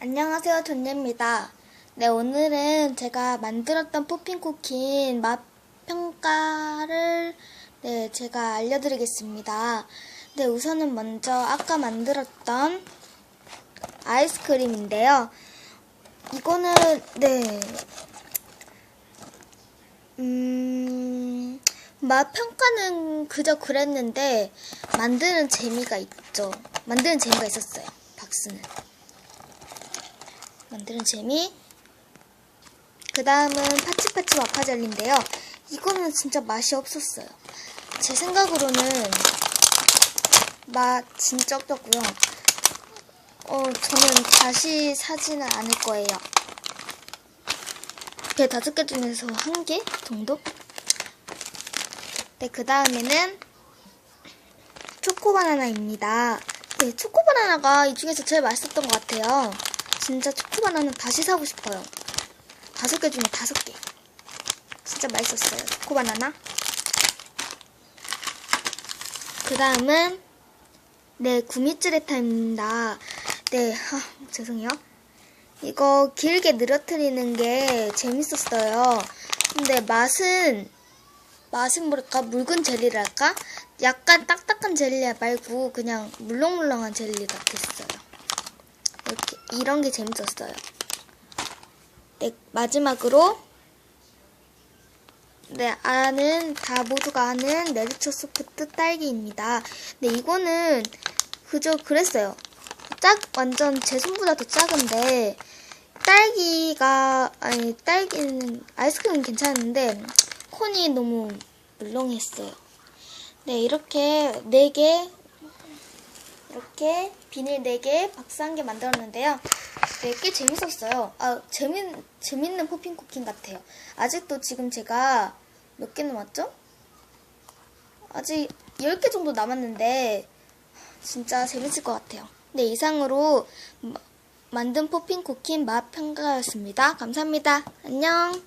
안녕하세요, 존예입니다. 네, 오늘은 제가 만들었던 푸핀 쿠키 맛 평가를 네, 제가 알려드리겠습니다. 네, 우선은 먼저 아까 만들었던 아이스크림인데요. 이거는 네, 음, 맛 평가는 그저 그랬는데 만드는 재미가 있죠. 만드는 재미가 있었어요. 박스는. 만드는 재미. 그 다음은 파치파치 와파젤리인데요. 이거는 진짜 맛이 없었어요. 제 생각으로는 맛 진짜 없었고요. 어, 저는 다시 사지는 않을 거예요. 그 다섯 개 중에서 한 개 정도? 네, 그 다음에는 초코바나나입니다. 네, 초코바나나가 이 중에서 제일 맛있었던 것 같아요. 진짜 초코바나나 다시 사고 싶어요. 다섯 개 중에 다섯 개. 진짜 맛있었어요. 초코바나나. 그 다음은 네, 구미츠레타입니다. 네, 아, 죄송해요. 이거 길게 늘어뜨리는 게 재밌었어요. 근데 맛은 맛은 뭐랄까 묽은 젤리랄까? 약간 딱딱한 젤리 말고 그냥 물렁물렁한 젤리 같았어요. 이렇게 이런 게 재밌었어요. 네, 마지막으로 네, 아는 다 모두가 아는 레드초 소프트 딸기입니다. 네, 이거는 그저 그랬어요. 작 완전 제 손보다 더 작은데 딸기가 아니 딸기는 아이스크림은 괜찮은데 콘이 너무 물렁했어요. 네, 이렇게 4개 이렇게 비닐 4개 박스 한 개 만들었는데요. 네, 꽤 재밌었어요. 아, 재밌, 재밌는 포핑 쿠킹 같아요. 아직도 지금 제가 몇 개 남았죠? 아직 10개 정도 남았는데, 진짜 재밌을 것 같아요. 네, 이상으로 마- 만든 포핑 쿠킹 맛 평가였습니다. 감사합니다. 안녕!